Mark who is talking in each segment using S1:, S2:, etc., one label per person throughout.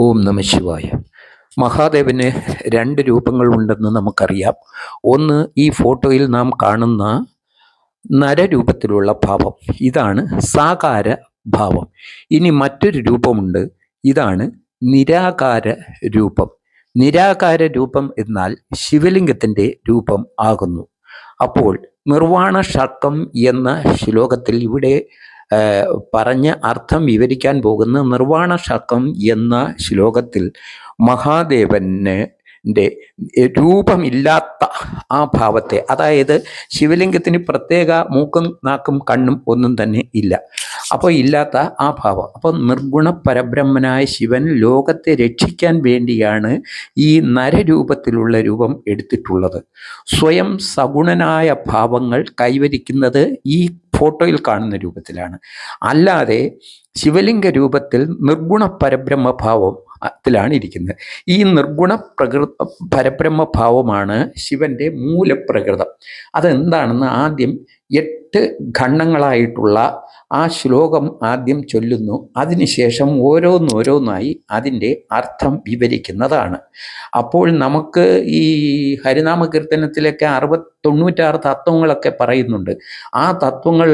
S1: ഓം നമ ശിവായ. മഹാദേവന് രണ്ട് രൂപങ്ങളുണ്ടെന്ന് നമുക്കറിയാം. ഒന്ന് ഈ ഫോട്ടോയിൽ നാം കാണുന്ന നരരൂപത്തിലുള്ള ഭാവം. ഇതാണ് സാകാര ഭാവം. ഇനി മറ്റൊരു രൂപമുണ്ട്. ഇതാണ് നിരാകാര രൂപം. നിരാകാര രൂപം എന്നാൽ ശിവലിംഗത്തിന്റെ രൂപം ആകുന്നു. അപ്പോൾ നിർവാണ ഷർക്കം എന്ന ശ്ലോകത്തിൽ ഇവിടെ പറഞ്ഞ അർത്ഥം വിവരിക്കാൻ പോകുന്ന നിർവാണ ശക്തം എന്ന ശ്ലോകത്തിൽ മഹാദേവന് രൂപമില്ലാത്ത ആ ഭാവത്തെ അതായത് ശിവലിംഗത്തിന് പ്രത്യേക മൂക്കും നാക്കും കണ്ണും ഒന്നും തന്നെ ഇല്ല. അപ്പോൾ ഇല്ലാത്ത ആ ഭാവം. അപ്പോൾ നിർഗുണ പരബ്രഹ്മനായ ശിവൻ ലോകത്തെ രക്ഷിക്കാൻ വേണ്ടിയാണ് ഈ നരരൂപത്തിലുള്ള രൂപം എടുത്തിട്ടുള്ളത്. സ്വയം സഗുണനായ ഭാവങ്ങൾ കൈവരിക്കുന്നത് ഈ ഫോട്ടോയിൽ കാണുന്ന രൂപത്തിലാണ്. അല്ലാതെ ശിവലിംഗ രൂപത്തിൽ നിർഗുണ പരബ്രഹ്മഭാവം ത്തിലാണ് ഇരിക്കുന്നത്. ഈ നിർഗുണ പ്രകൃ പരബ്രഹ്മഭാവമാണ് ശിവന്റെ മൂലപ്രകൃതം. അതെന്താണെന്ന് ആദ്യം എട്ട് ഖണ്ഡങ്ങളായിട്ടുള്ള ആ ശ്ലോകം ആദ്യം ചൊല്ലുന്നു. അതിനുശേഷം ഓരോന്നോരോന്നായി അതിന്റെ അർത്ഥം വിവരിക്കുന്നതാണ്. അപ്പോൾ നമുക്ക് ഈ ഹരിനാമ കീർത്തനത്തിലൊക്കെ അറുപത് തൊണ്ണൂറ്റാറ് തത്വങ്ങളൊക്കെ പറയുന്നുണ്ട്. ആ തത്വങ്ങൾ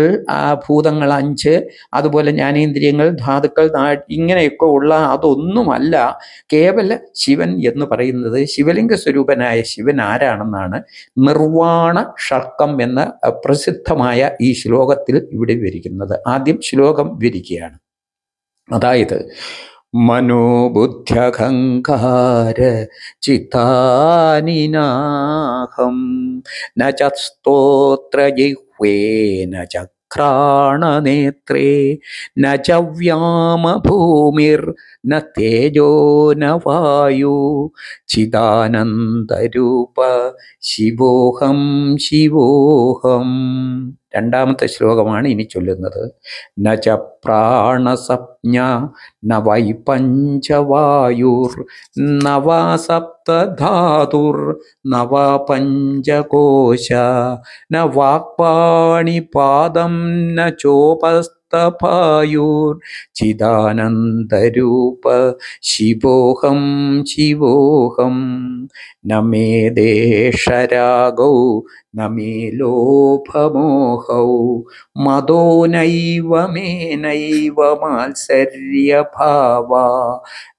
S1: ഭൂതങ്ങൾ അഞ്ച് അതുപോലെ ജ്ഞാനേന്ദ്രിയങ്ങൾ ധാതുക്കൾ ഇങ്ങനെയൊക്കെ ഉള്ള അതൊന്നുമല്ല. കേവല ശിവൻ എന്ന് പറയുന്നത് ശിവലിംഗ സ്വരൂപനായ ശിവൻ ആരാണെന്നാണ്? നിർവാണ ഷർക്കം എന്ന അഹ്, പ്രസിദ്ധമായ ഈ ശ്ലോകത്തിൽ ഇവിടെ വിവരിക്കുന്നത്. ആദ്യം ശ്ലോകം വിവരിക്കുകയാണ്. അതായത് മനോബുദ്ധ്യഹങ്കാര ചിത്താനിനാഹം നോത്രജിഹ്വേന ച സ്തോത്രജിഹ്വേ ന ചക്രാണനേത്രേ ന ച വ്യാമഭൂമിർ ന തേജോ ന വായു ചിദാനന്ദരൂപ ശിവോഹം ശിവോഹം. രണ്ടാമത്തെ ശ്ലോകമാണ് ഇനി ചൊല്ലുന്നത്. ന ച പ്രാണസപ്ഞ ന വൈ പഞ്ചവായുർ നവാ സപ്തധാതുർ നവാ പഞ്ചകോശ ന വാക്പാണിപാദം ന ചോപസ്തപായുർ ചിദാനന്ദരൂപ ശിവോഹം ശിവോഹം. നമേ ദേശരാഗൗ നമേ ലോഭമോഹൗ. മതോ നൈവ മേ നൈവ മാത്സര്യഭാവ.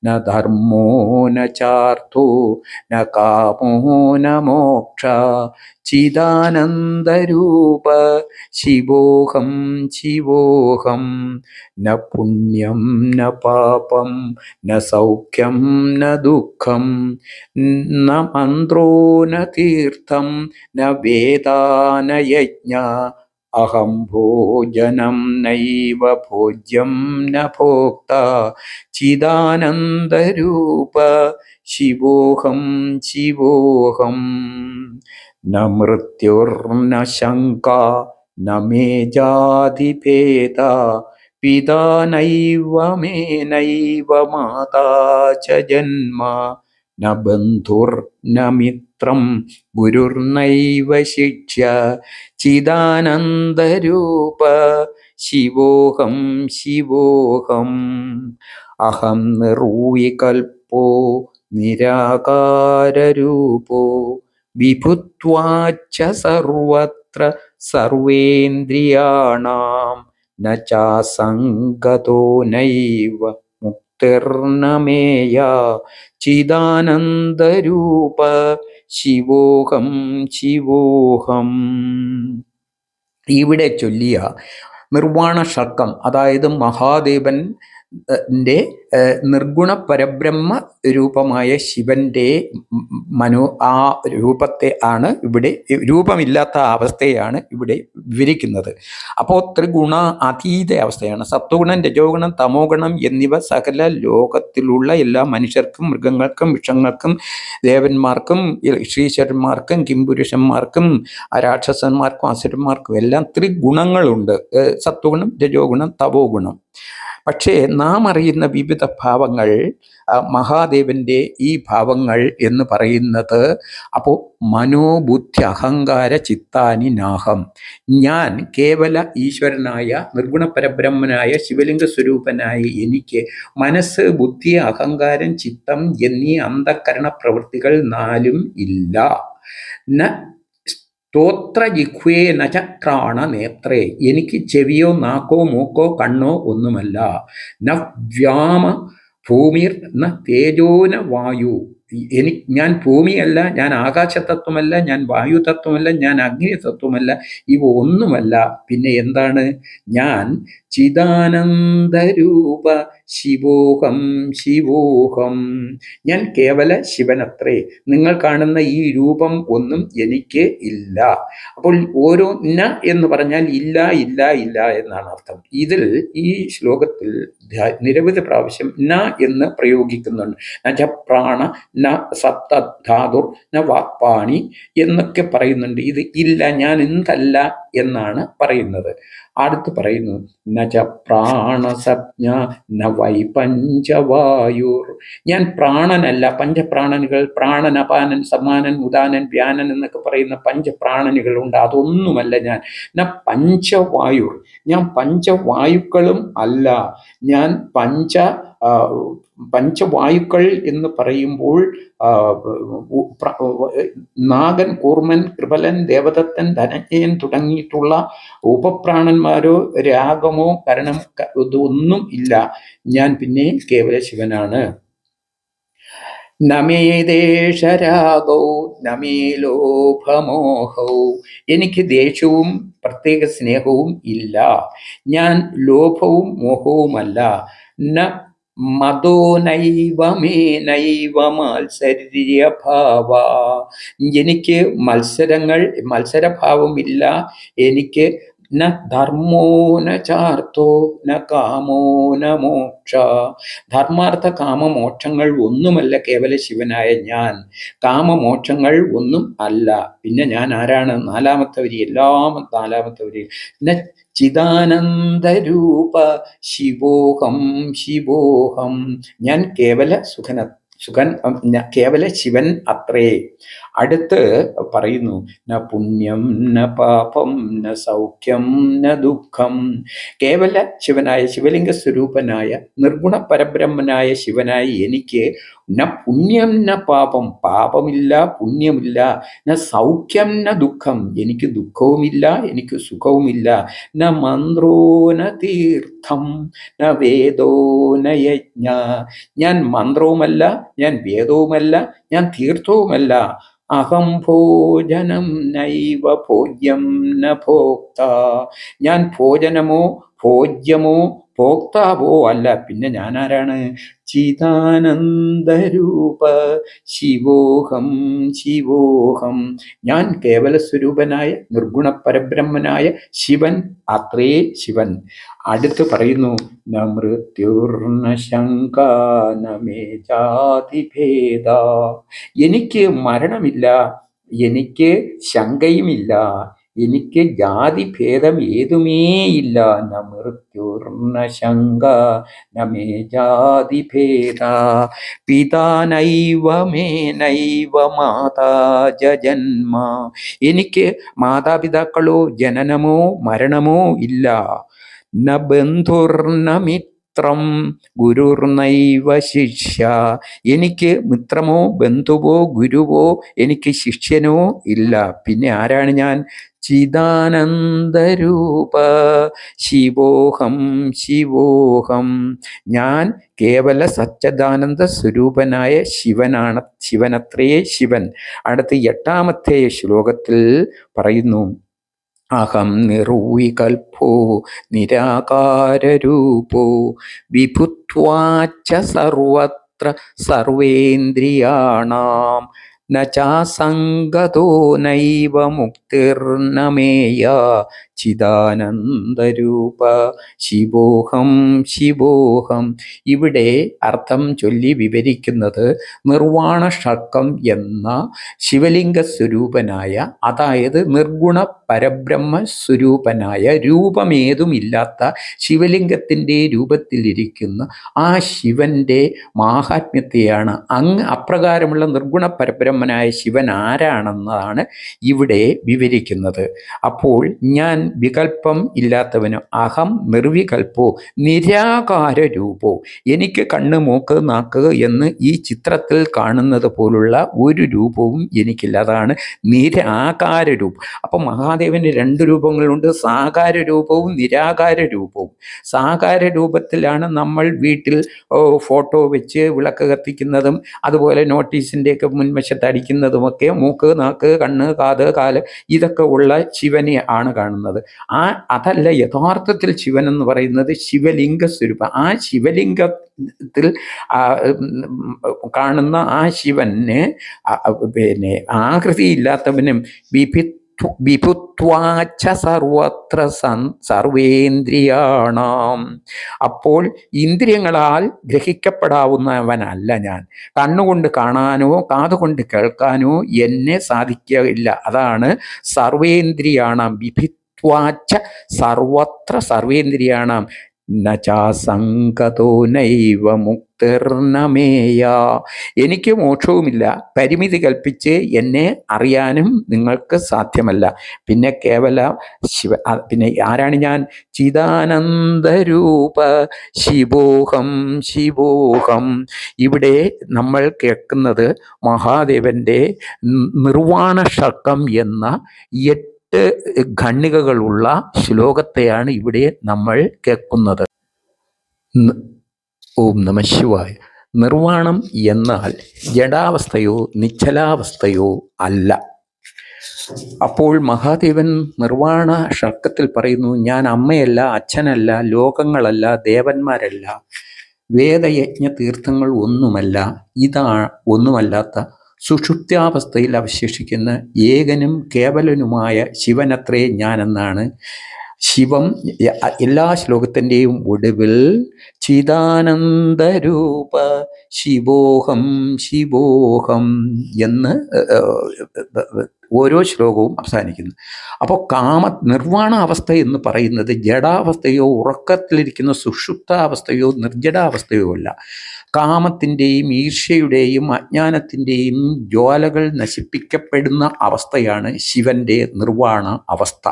S1: ന ധർമ്മോ ന ചാർത്ഥോ ന കാമോ ന മോക്ഷ. ചിദാനന്ദരൂപ ശിവോഹം ശിവോഹം. ന പുണ്യം ന പാപം ന സൗഖ്യം ന ദുഃഖം. ന മന്ത്രോ ന തീർത്ഥം ന വേദാന യജ്ഞ അഹം ഭോജനം നൈവ ഭോജ്യം ന ഭോക്ത ചിദാനന്ദരൂപ ശിവോഹം ശിവോഹം. ന മൃത്യുർന ശങ്ക ന മേ ജാതിഭേദ പിതാ നൈവ മേ നൈവ മാതാ ച ജന്മ ന ബന്ധുർന മിത്രം ഗുരുർനൈവ ശിക്ഷ ചിദാനന്ദരൂപ ശിവോഹം ശിവോഹം. അഹം നിർവികൽപ്പോ നിരാകാരൂപോ വിഭുത്വാച്ച സർവത്ര സർവേന്ദ്രിയാണാം. ന ചാസംഗതോ നൈവ മുക്തിർനമേയ ചിദാനന്ദരൂപ ശിവോഹം ശിവോഹം. ഇവിടെ ചൊല്ലിയ നിർവാണ ഷർക്കം അതായത് മഹാദേവൻ ന്റെ നിർഗുണ പരബ്രഹ്മ രൂപമായ ശിവന്റെ മനു ആ രൂപത്തെ ആണ് ഇവിടെ രൂപമില്ലാത്ത അവസ്ഥയാണ് ഇവിടെ വിവരിക്കുന്നത്. അപ്പോൾ ത്രിഗുണ അതീത അവസ്ഥയാണ്. സത്വഗുണം രജോഗുണം തമോഗുണം എന്നിവ സകല ലോകത്തിലുള്ള എല്ലാ മനുഷ്യർക്കും മൃഗങ്ങൾക്കും വൃക്ഷങ്ങൾക്കും ദേവന്മാർക്കും ശ്രീശ്വരന്മാർക്കും കിംപുരുഷന്മാർക്കും രാക്ഷസന്മാർക്കും അസുരന്മാർക്കും എല്ലാം ത്രിഗുണങ്ങളുണ്ട്. സത്വഗുണം രജോഗുണം തവോ ഗുണം പക്ഷേ നാം അറിയുന്ന വിവിധ ഭാവങ്ങൾ മഹാദേവന്റെ ഈ ഭാവങ്ങൾ എന്ന് പറയുന്നത് അപ്പോൾ മനോബുദ്ധി അഹങ്കാര ചിത്താനി നാഹം. ഞാൻ കേവല ഈശ്വരനായ നിർഗുണ പരബ്രഹ്മനായ ശിവലിംഗ സ്വരൂപനായ എനിക്ക് മനസ്സ് ബുദ്ധി അഹങ്കാരം ചിത്തം എന്നീ അന്ധകരണ പ്രവൃത്തികൾ നാലും ഇല്ല. ന സ്തോത്ര ജിഹ്വേ നചക്രാണ നേത്രേ. എനിക്ക് ചെവിയോ നാക്കോ മൂക്കോ കണ്ണോ ഒന്നുമല്ല. ന വ്യാമ ഭൂമിർ ന തേജോന വായു. എനി ഞാൻ ഭൂമിയല്ല ഞാൻ ആകാശതത്വമല്ല ഞാൻ വായു തത്വമല്ല ഞാൻ അഗ്നി തത്വമല്ല ഇവ ഒന്നുമല്ല. പിന്നെ എന്താണ്? ഞാൻ ചിദാനന്ദരൂപ ശിവോഹം ശിവോഹം. ഞാൻ കേവല ശിവനത്രേ. നിങ്ങൾ കാണുന്ന ഈ രൂപം ഒന്നും എനിക്ക് ഇല്ല. അപ്പോൾ ഓരോ ന എന്ന് പറഞ്ഞാൽ ഇല്ല ഇല്ല ഇല്ല എന്നാണ് അർത്ഥം. ഇതിൽ ഈ ശ്ലോകത്തിൽ നിരവധി പ്രാവശ്യം ന എന്ന് പ്രയോഗിക്കുന്നുണ്ട്. ന ജ പ്രാണ ന സപ്തധാതുർ ന വാക്പാണി എന്നൊക്കെ പറയുന്നുണ്ട്. ഇത് ഇല്ല ഞാൻ എന്തല്ല എന്നാണ് പറയുന്നത്. അടുത്ത് പറയുന്നു നച പ്രാണസപ്ഞ ന വൈ പഞ്ചവായുർ. ഞാൻ പ്രാണനല്ല പഞ്ചപ്രാണനുകൾ പ്രാണൻ അപാനൻ സമാനൻ ഉദാനൻ വ്യാനൻ എന്നൊക്കെ പറയുന്ന പഞ്ചപ്രാണനുകളുണ്ട് അതൊന്നുമല്ല ഞാൻ. ന പഞ്ചവായുർ. ഞാൻ പഞ്ചവായുക്കളും അല്ല. ഞാൻ പഞ്ച പഞ്ചവായുക്കൾ എന്ന് പറയുമ്പോൾ നാഗൻ കൂർമൻ കൃപലൻ ദേവദത്തൻ ധനഞ്ജയൻ തുടങ്ങിയിട്ടുള്ള ഉപപ്രാണന്മാരോ രാഗമോ കരണം ഇതൊന്നും ഇല്ല. ഞാൻ പിന്നെ കേവല ശിവനാണ്. നമേ നമേ ലോഭമോഹോ. എനിക്ക് ദേഷ്യവും പ്രത്യേക സ്നേഹവും ഇല്ല. ഞാൻ ലോഭവും മോഹവുമല്ല. ന മതോ നൈവ മേ നൈവ മത്സര്യഭാവ എനിക്ക് മത്സരങ്ങൾ മത്സരഭാവമില്ല. എനിക്ക് ന ധർമ്മോ ന ചാർത്തോ ന കാമോ ന മോക്ഷ. ധർമാർത്ഥ കാമമോക്ഷങ്ങൾ ഒന്നുമല്ല കേവല ശിവനായ ഞാൻ. കാമമോക്ഷങ്ങൾ ഒന്നും അല്ല. പിന്നെ ഞാൻ ആരാണ്? നാലാമത്തെ വരി എല്ലാം നാലാമത്തെ വരി ചിദാനന്ദരൂപ ശിവോഹം ശിവോഹം. ഞാൻ കേവല സുഖന സുഖൻ കേവല ശിവൻ അത്രേ. അടുത്ത് പറയുന്നു ന പുണ്യം ന പാപം ന സൗഖ്യം ന ദുഃഖം. കേവല ശിവനായ ശിവലിംഗ സ്വരൂപനായ നിർഗുണ പരബ്രഹ്മനായ ശിവനായി എനിക്ക് ന പുണ്യം ന പാപം പാപമില്ല പുണ്യമില്ല ന സൗഖ്യം ന ദുഃഖം എനിക്ക് ദുഃഖവുമില്ല എനിക്ക് സുഖവുമില്ല ന മന്ത്രോ ന തീർത്ഥം ന വേദോ ന യജ്ഞ ഞാൻ മന്ത്രവുമല്ല ഞാൻ വേദവുമല്ല ഞാൻ തീർത്ഥവുമല്ല. അഹം ഭോജനം നൈവ ഭോജ്യം ന ഭോക്ത. ഞാൻ ഭോജനമോ ഭോജ്യമോ ഭോക്താവോ അല്ല. പിന്നെ ഞാൻ ആരാണ് ചിദാനന്ദരൂപ. ശിവോഹം ശിവോഹം. ഞാൻ കേവല സ്വരൂപനായ നിർഗുണ പരബ്രഹ്മനായ ശിവൻ അത്രേ ശിവൻ. അടുത്ത് പറയുന്നു ന മൃത്യുർന ശങ്ക നമേ ജാതിഭേദ എനിക്ക് മരണമില്ല എനിക്ക് ശങ്കയുമില്ല. എനിക്ക് ജാതിഭേദം ഏതുമേയില്ല. ന മൃത്യുർണ ശങ്ക നമേ ജാതിഭേദ. പിതാ നൈവ മേ നൈവ മാതാ ജന്മ എനിക്ക് മാതാപിതാക്കളോ ജനനമോ മരണമോ ഇല്ല. ന ബന്ധുർണ മിത്രം ഗുരുർനൈവ ശിഷ്യ. എനിക്ക് മിത്രമോ ബന്ധുവോ ഗുരുവോ എനിക്ക് ശിഷ്യനോ ഇല്ല. പിന്നെ ആരാണ് ഞാൻ? ചിദാനന്ദരൂപ. ശിവോഹം ശിവോഹം. ഞാൻ കേവല സച്ചദാനന്ദ സ്വരൂപനായ ശിവനാണ് ശിവനത്രേ ശിവൻ. അടുത്ത എട്ടാമത്തെ ശ്ലോകത്തിൽ പറയുന്നു അഹം നിറൂയികൽപ്പോ നിരാകാരൂപോ വിഭുത്വാച്ച സർവത്ര സർവേന്ദ്രിയാണാം. ചാസംഗതോ നൈവ മുക്തിർനമേയ ചിദാനന്ദരൂപ. ശിവോഹം ശിവോഹം. ഇവിടെ അർത്ഥം ചൊല്ലി വിവരിക്കുന്നത് നിർവാണ ഷക്കം എന്ന ശിവലിംഗ സ്വരൂപനായ അതായത് നിർഗുണ പരബ്രഹ്മ സ്വരൂപനായ രൂപമേതുമില്ലാത്ത ശിവലിംഗത്തിന്റെ രൂപത്തിലിരിക്കുന്ന ആ ശിവന്റെ മാഹാത്മ്യത്തെയാണ് അങ്ങ് അപ്രകാരമുള്ള നിർഗുണ പരബ്രഹ്മനായ ശിവൻ ആരാണെന്നതാണ് ഇവിടെ വിവരിക്കുന്നത്. അപ്പോൾ ഞാൻ വികല്പം ഇല്ലാത്തവനോ അഹം നിർവികൽപ്പോ നിരാകാര രൂപോ എനിക്ക് കണ്ണ് മൂക്ക് നാക്ക് എന്ന് ഈ ചിത്രത്തിൽ കാണുന്നത് പോലുള്ള ഒരു രൂപവും എനിക്കില്ല. അതാണ് നിരാകാര രൂപം അപ്പം മഹാദേവന് രണ്ട് രൂപങ്ങളുണ്ട്. സാകാര രൂപവും നിരാകാര രൂപവും സാകാര രൂപത്തിലാണ് നമ്മൾ വീട്ടിൽ ഫോട്ടോ വെച്ച് വിളക്ക് കത്തിക്കുന്നതും അതുപോലെ നോട്ടീസിന്റെയൊക്കെ മുൻവശത്ത് അടിക്കുന്നതുമൊക്കെ മൂക്ക് നാക്ക് കണ്ണ് കാത് കാൽ ഇതൊക്കെ ഉള്ള ശിവനെ ആണ് കാണുന്നത്. ആ അതല്ല യഥാർത്ഥത്തിൽ ശിവൻ എന്ന് പറയുന്നത് ശിവലിംഗ സ്വരൂപം. ആ ശിവലിംഗത്തിൽ ത്തിൽ കാണുന്ന ആ ശിവന് പിന്നെ ആകൃതിയില്ലാത്തവനും വിഭി വിഭുത്വാച്ച സർവത്ര സൻ സർവേന്ദ്രിയാണാം. അപ്പോൾ ഇന്ദ്രിയങ്ങളാൽ ഗ്രഹിക്കപ്പെടാവുന്നവനല്ല ഞാൻ. കണ്ണുകൊണ്ട് കാണാനോ കാതുകൊണ്ട് കേൾക്കാനോ എന്നെ സാധിക്കില്ല അതാണ് സർവേന്ദ്രിയാണാം വിഭിത്വാച്ച സർവത്ര സർവേന്ദ്രിയാണാം. നചാസങ്കതോ നൈവ മുക്തിർണമേയ എനിക്ക് മോക്ഷവുമില്ല. പരിമിതി കൽപ്പിച്ച് എന്നെ അറിയാനും നിങ്ങൾക്ക് സാധ്യമല്ല. പിന്നെ കേവല ശിവ പിന്നെ ആരാണ് ഞാൻ? ചിദാനന്ദരൂപ. ശിവോഹം ശിവോഹം. ഇവിടെ നമ്മൾ കേൾക്കുന്നത് മഹാദേവന്റെ നിർവാണ ഷക്കം എന്ന എട്ട് ഖണ്ണികകളുള്ള ശ്ലോകത്തെയാണ് ഇവിടെ നമ്മൾ കേൾക്കുന്നത്. ഓം നമ ശിവായ. നിർവാണം എന്നാൽ ജഡാവസ്ഥയോ നിശ്ചലാവസ്ഥയോ അല്ല. അപ്പോൾ മഹാദേവൻ നിർവാണ ഷർക്കത്തിൽ പറയുന്നു ഞാൻ അമ്മയല്ല അച്ഛനല്ല ലോകങ്ങളല്ല ദേവന്മാരല്ല വേദയജ്ഞ തീർത്ഥങ്ങൾ ഒന്നുമല്ല ഇതാ ഒന്നുമല്ലാത്ത സുഷുപ്ത്യാവസ്ഥയിൽ അവശേഷിക്കുന്ന ഏകനും കേവലനുമായ ശിവനത്രേ ഞാനെന്നാണ് ശിവം എല്ലാ ശ്ലോകത്തിന്റെയും ഒടുവിൽ ചിദാനന്ദരൂപ ശിവോഹം ശിവോഹം എന്ന് ഓരോ ശ്ലോകവും അവസാനിക്കുന്നു. അപ്പോൾ കാമ നിർവാണ അവസ്ഥ എന്ന് പറയുന്നത് ജഡാവസ്ഥയോ ഉറക്കത്തിലിരിക്കുന്ന സുഷുപ്താവസ്ഥയോ നിർജടാവസ്ഥയോ അല്ല. കാമത്തിന്റെയും ഈർഷ്യയുടെയും അജ്ഞാനത്തിന്റെയും ജ്വാലകൾ നശിപ്പിക്കപ്പെടുന്ന അവസ്ഥയാണ് ശിവന്റെ നിർവാണ അവസ്ഥ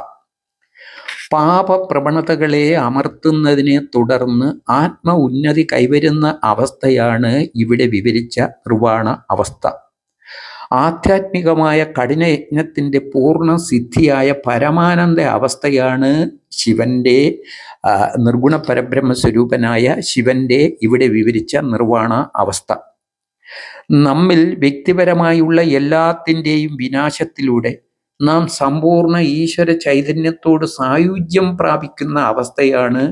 S1: പാപപ്രവണതകളെ അമർത്തുന്നതിനെ തുടർന്ന് ആത്മ ഉന്നതി കൈവരുന്ന അവസ്ഥയാണ് ഇവിടെ വിവരിച്ച നിർവാണ അവസ്ഥ. ആധ്യാത്മികമായ കഠിനയജ്ഞത്തിന്റെ പൂർണ സിദ്ധിയായ പരമാനന്ദ അവസ്ഥയാണ് ശിവന്റെ നിർഗുണ പരബ്രഹ്മ സ്വരൂപനായ ശിവന്റെ ഇവിടെ വിവരിച്ച നിർവാണ അവസ്ഥ. നമ്മിൽ വ്യക്തിപരമായുള്ള എല്ലാത്തിന്റെയും വിനാശത്തിലൂടെ നാം സമ്പൂർണ ഈശ്വര ചൈതന്യത്തോട് സായുജ്യം പ്രാപിക്കുന്ന അവസ്ഥയാണ്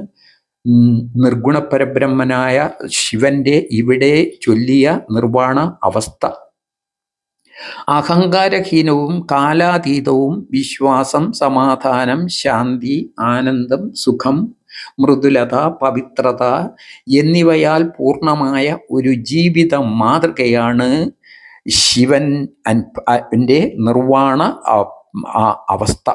S1: നിർഗുണ പരബ്രഹ്മനായ ശിവന്റെ ഇവിടെ ചൊല്ലിയ നിർവാണ അവസ്ഥ. അഹങ്കാരഹീനവും കാലാതീതവും വിശ്വാസം സമാധാനം ശാന്തി ആനന്ദം സുഖം മൃദുലത പവിത്രത എന്നിവയാൽ പൂർണമായ ഒരു ജീവിത മാതൃകയാണ് ശിവൻ ന്റെ നിർവാണ ആ- അവസ്ഥ.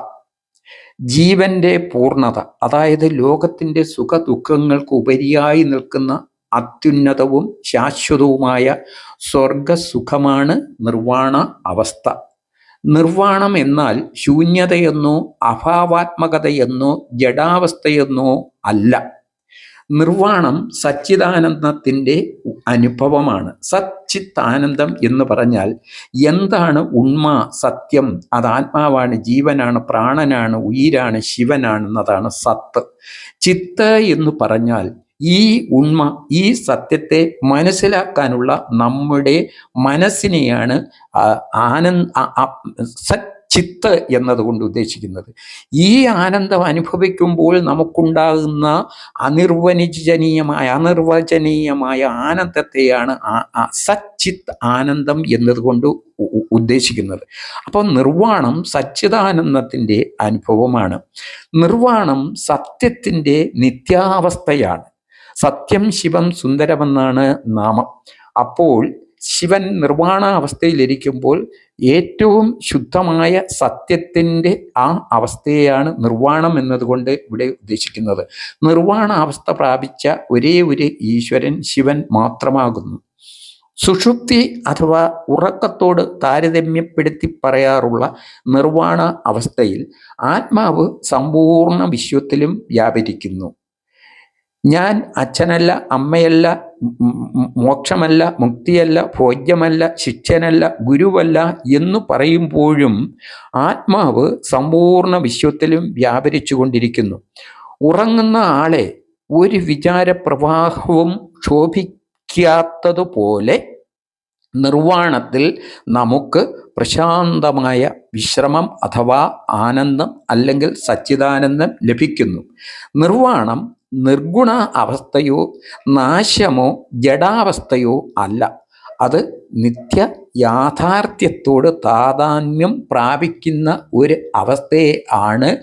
S1: ജീവന്റെ പൂർണത അതായത് ലോകത്തിന്റെ സുഖ ദുഃഖങ്ങൾക്ക് ഉപരിയായി നിൽക്കുന്ന അത്യുന്നതവും ശാശ്വതവുമായ സ്വർഗസുഖമാണ് നിർവാണ അവസ്ഥ. നിർവാണം എന്നാൽ ശൂന്യതയെന്നോ അഭാവാത്മകതയെന്നോ ജഡാവസ്ഥയെന്നോ അല്ല. നിർവാണം സച്ചിദാനന്ദത്തിന്റെ അനുഭവമാണ്. സച്ചിത്താനന്ദം എന്ന് പറഞ്ഞാൽ എന്താണ് ഉണ്മ സത്യം? അത് ആത്മാവാണ് ജീവനാണ് പ്രാണനാണ് ഉയിരാണ് ശിവനാണെന്നതാണ് സത്ത്. ചിത്ത് എന്ന് പറഞ്ഞാൽ ഈ ഉണ്മ ഈ സത്യത്തെ മനസ്സിലാക്കാനുള്ള നമ്മുടെ മനസ്സിനെയാണ് ആനന്ദ ആ- ചിത്ത് എന്നതുകൊണ്ട് ഉദ്ദേശിക്കുന്നത്. ഈ ആനന്ദം അനുഭവിക്കുമ്പോൾ നമുക്കുണ്ടാകുന്ന അനിർവചനീയമായ അനിർവചനീയമായ ആനന്ദത്തെയാണ് സച്ചിത്ത് ആനന്ദം എന്നതുകൊണ്ട് ഉദ്ദേശിക്കുന്നത്. അപ്പോൾ നിർവാണം സച്ചിദാനന്ദത്തിന്റെ അനുഭവമാണ്. നിർവാണം സത്യത്തിന്റെ നിത്യാവസ്ഥയാണ്. സത്യം ശിവം സുന്ദരമെന്നാണ് നാമം. അപ്പോൾ ശിവൻ നിർവാണാവസ്ഥയിലിരിക്കുമ്പോൾ ഏറ്റവും ശുദ്ധമായ സത്യത്തിന്റെ ആ അവസ്ഥയാണ് നിർവാണം എന്നതുകൊണ്ട് ഇവിടെ ഉദ്ദേശിക്കുന്നത്. നിർവാണാവസ്ഥ പ്രാപിച്ച ഒരേ ഒരു ഈശ്വരൻ ശിവൻ മാത്രമാകുന്നു. സുഷുപ്തി അഥവാ ഉറക്കത്തോട് താരതമ്യപ്പെടുത്തി പറയാറുള്ള നിർവാണ അവസ്ഥയിൽ ആത്മാവ് സമ്പൂർണ വിശ്വത്തിലും വ്യാപരിക്കുന്നു. ഞാൻ അച്ഛനല്ല അമ്മയല്ല മോക്ഷമല്ല മുക്തിയല്ല ഭോജ്യമല്ല ശിക്ഷനല്ല ഗുരുവല്ല എന്ന് പറയുമ്പോഴും ആത്മാവ് സമ്പൂർണ വിശ്വത്തിലും വ്യാപരിച്ചു കൊണ്ടിരിക്കുന്നു ഉറങ്ങുന്ന ആളെ ഒരു വിചാരപ്രവാഹവും ക്ഷോഭിക്കാത്തതുപോലെ നിർവാണത്തിൽ നമുക്ക് പ്രശാന്തമായ വിശ്രമം അഥവാ ആനന്ദം അല്ലെങ്കിൽ സച്ചിദാനന്ദം ലഭിക്കുന്നു. നിർവാണം നിർഗുണ അവസ്ഥയോ നാശമോ ജഡാവസ്ഥയോ അല്ല. അത് നിത്യ യാഥാർത്ഥ്യത്തോട് താതാന്യം പ്രാപിക്കുന്ന ഒരു അവസ്ഥയെ ആണ്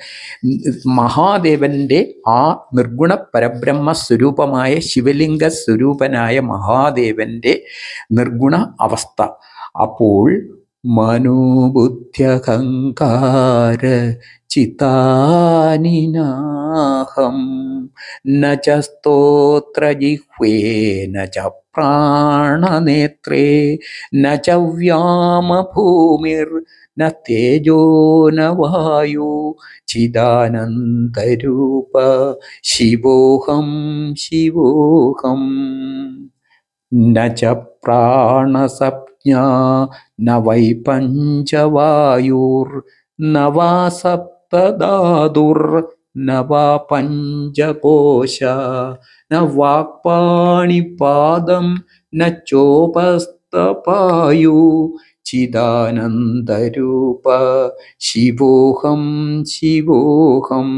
S1: മഹാദേവന്റെ ആ നിർഗുണ പരബ്രഹ്മ സ്വരൂപമായ ശിവലിംഗ സ്വരൂപനായ മഹാദേവന്റെ നിർഗുണ അവസ്ഥ. അപ്പോൾ മനോബുദ്ധ്യഹങ്കാര ചിതാനിനാഹം. ന ച സ്തോത്രജിഹ്വേ ന ച പ്രാണനേത്രേ. ന ച വ്യാമഭൂമിർ ന തേജോ ന വായു. ചിദാനന്ദരൂപ ശിവോഹം ശിവോഹം. न च प्राणसप्ज्ञा न वै पञ्चवायुर्न वा सप्तधातुर्न वा पञ्चकोश न वाक्पाणिपादं न चोपस्तपायु चिदानन्दरूप शिवोऽहं शिवोऽहं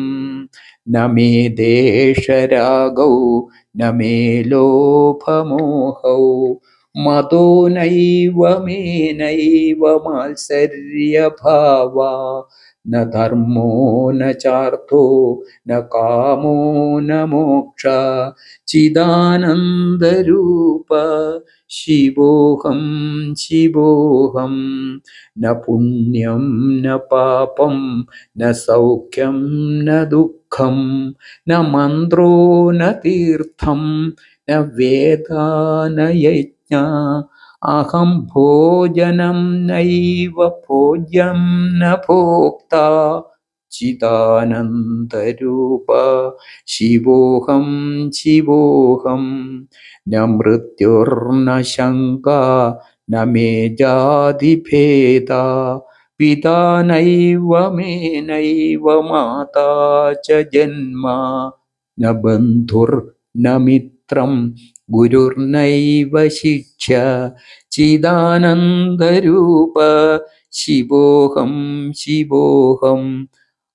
S1: न मे देशरागौ न मे लोभमोहौ മതോനൈവ മേനൈവ മാത്സര്യഭാവ. ന ധർമ്മോ ന ചാർത്ഥോ ന കാമോ ന മോക്ഷ. ചിദാനന്ദരൂപ ശിവോഹം ശിവോഹം. ന പുണ്യം ന പാപം ന സൗഖ്യം ന ദുഃഖം. ന മന്ത്രോ ന തീർത്ഥം ന വേദാനയ അഹം ഭോജനം നൈവ ഭോജ്യം ന ഭോക്ത ചിദാനന്ദരൂപ. ശിവോഹം ശിവോഹം ന മൃത്യുർന ശങ്ക ന മേ ജാതിഭേദ പിതാ നൈവ മേ നൈവ മാതാ ച ജന്മ. ന ബന്ധുർ ന മിത്രം ഗുരുർനൈവ ശിക്ഷ ചിദാനന്ദരൂപ ശിവോഹം ശിവോഹം.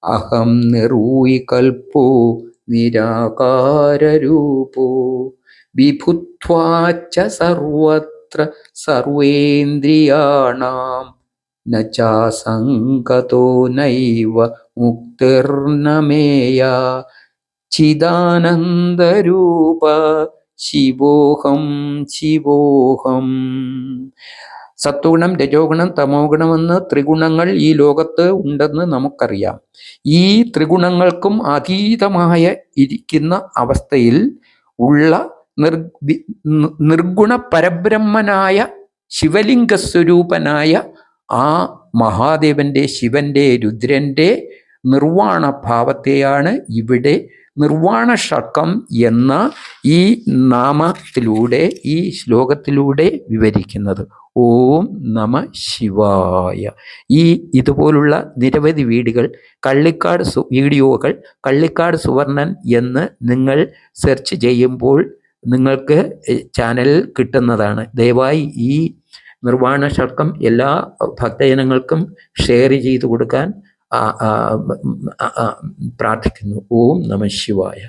S1: അഹം നിറൂയി കൽപ്പോ നിരാകാരൂപോ വിഭുത്വാച്ച സർവത്ര സർവേന്ദ്രിയാണ. നചാസംഗതോ നൈവ മുക്തിർണമേയ ചിദാനന്ദരൂപ ശിവോഹം ശിവോഹം. സത്വഗുണം രജോഗുണം തമോ ഗുണമെന്ന് ത്രിഗുണങ്ങൾ ഈ ലോകത്ത് ഉണ്ടെന്ന് നമുക്കറിയാം. ഈ ത്രിഗുണങ്ങൾക്കും അതീതമായ ഇരിക്കുന്ന അവസ്ഥയിൽ ഉള്ള നിർ നിർഗുണ പരബ്രഹ്മനായ ശിവലിംഗ സ്വരൂപനായ ആ മഹാദേവന്റെ ശിവന്റെ രുദ്രന്റെ നിർവാണ ഭാവത്തെയാണ് ഇവിടെ നിർവാണ ഷർക്കം എന്ന ഈ നാമത്തിലൂടെ ഈ ശ്ലോകത്തിലൂടെ വിവരിക്കുന്നത്. ഓം നമ ശിവായ. ഈ ഇതുപോലുള്ള നിരവധി വീടുകൾ കള്ളിക്കാട് സു വീഡിയോകൾ കള്ളിക്കാട് സുവർണൻ എന്ന് നിങ്ങൾ സെർച്ച് ചെയ്യുമ്പോൾ നിങ്ങൾക്ക് ചാനൽ കിട്ടുന്നതാണ്. ദയവായി ഈ നിർവാണ ഷർക്കം എല്ലാ ഭക്തജനങ്ങൾക്കും ഷെയർ ചെയ്തു കൊടുക്കാൻ ആ, ആ, ആ, ആ, പ്രാർത്ഥിക്കുന്നു ഓം നമ ശിവായ